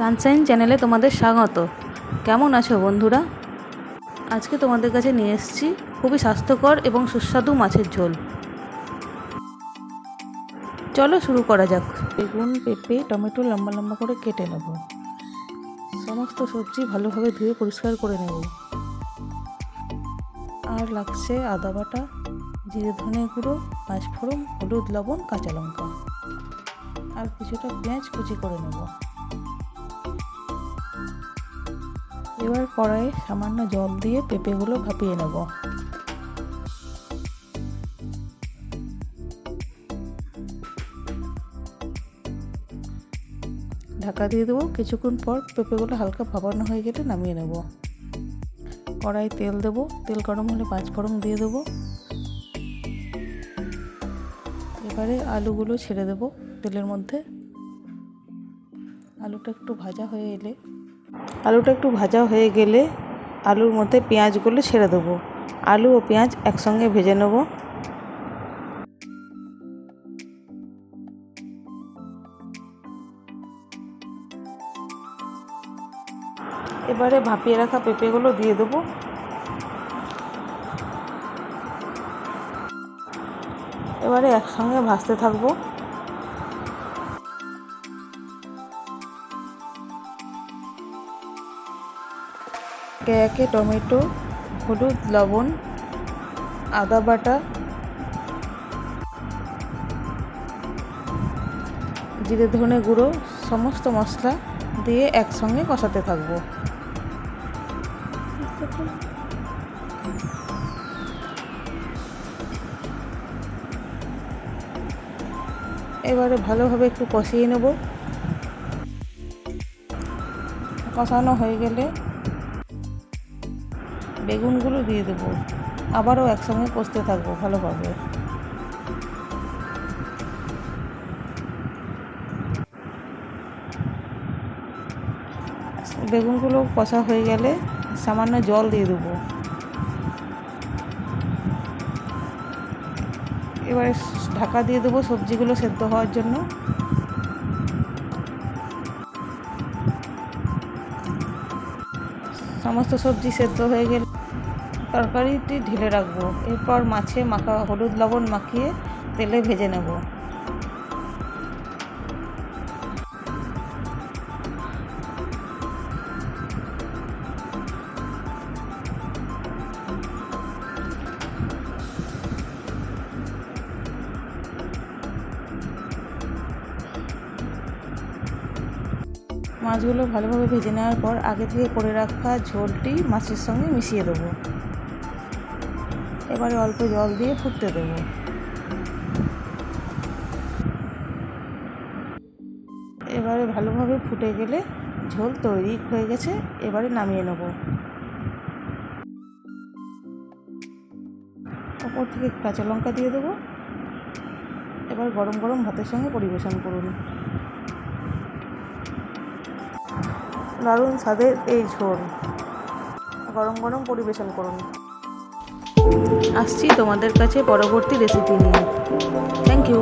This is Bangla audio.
সানশাইন চ্যানেলে তোমাদের স্বাগত। কেমন আছো বন্ধুরা? আজকে তোমাদের কাছে নিয়ে এসেছি খুবই স্বাস্থ্যকর এবং সুস্বাদু মাছের ঝোল। চলো শুরু করা যাক। বেগুন, পেঁপে, টমেটো লম্বা লম্বা করে কেটে নেব। সমস্ত সবজি ভালোভাবে ধুয়ে পরিষ্কার করে নেব। আর লাগছে আদা বাটা, জিরে ধনে গুঁড়ো, পাঁচফোড়ন, হলুদ, লবণ, কাঁচা লঙ্কা। আর কিছুটা পেঁয়াজ কুচি করে নেব। এবার কড়াইয়ে সামান্য জল দিয়ে পেঁপেগুলো ভাপিয়ে নেব। ঢাকা দিয়ে দেবো। কিছুক্ষণ পর পেঁপেগুলো হালকা ভাপানো হয়ে গেলে নামিয়ে নেব। কড়াই তেল দেবো। তেল গরম হলে পাঁচ ফোড়ন দিয়ে দেবো। এবারে আলুগুলো ছেড়ে দেবো তেলের মধ্যে। আলুটা একটু ভাজা হয়ে এলে আলুটা একটু ভাজা হয়ে গেলে আলুর মধ্যে পেঁয়াজগুলো ছেড়ে দেবো। আলু ও পেঁয়াজ একসঙ্গে ভেজে নেব। এবারে ভাপিয়ে রাখা পেঁপেগুলো দিয়ে দেবো। এবারে একসঙ্গে ভাজতে থাকব। একে টমেটো, হলুদ, লবণ, আদা বাটা, জিরে ধনে গুঁড়ো, সমস্ত মশলা দিয়ে একসঙ্গে কষাতে থাকব। এবারে ভালোভাবে একটু কষিয়ে নেব। কষানো হয়ে গেলে বেগুনগুলো দিয়ে দেবো। আবারও একসঙ্গে কষতে থাকব ভালোভাবে। বেগুনগুলো কষা হয়ে গেলে সামান্য জল দিয়ে দেবো। এবারে ঢাকা দিয়ে দেবো সবজিগুলো সেদ্ধ হওয়ার জন্য। সমস্ত সবজি সেদ্ধ হয়ে গেলে। তরকারিটি ঢেলে রাখব। এরপর মাছে মাখা হলুদ লবণ মাখিয়ে তেলে ভেজে নেব। মাছগুলো ভালোভাবে ভেজে নেওয়ার পর আগে থেকে করে রাখা ঝোলটি মাছের সঙ্গে মিশিয়ে দেবো। এবারে অল্প জল দিয়ে ফুটতে দেবো। এবারে ভালোভাবে ফুটে গেলে ঝোল তৈরি হয়ে গেছে, এবারে নামিয়ে নেব। ওপর থেকে কাঁচা লঙ্কা দিয়ে দেবো। এবার গরম গরম ভাতের সঙ্গে পরিবেশন করুন। দারুণ স্বাদের এই ঝোল। গরম গরম পরিবেশন করুন। আসছি তোমাদের কাছে পরবর্তী রেসিপি নিয়ে। Thank you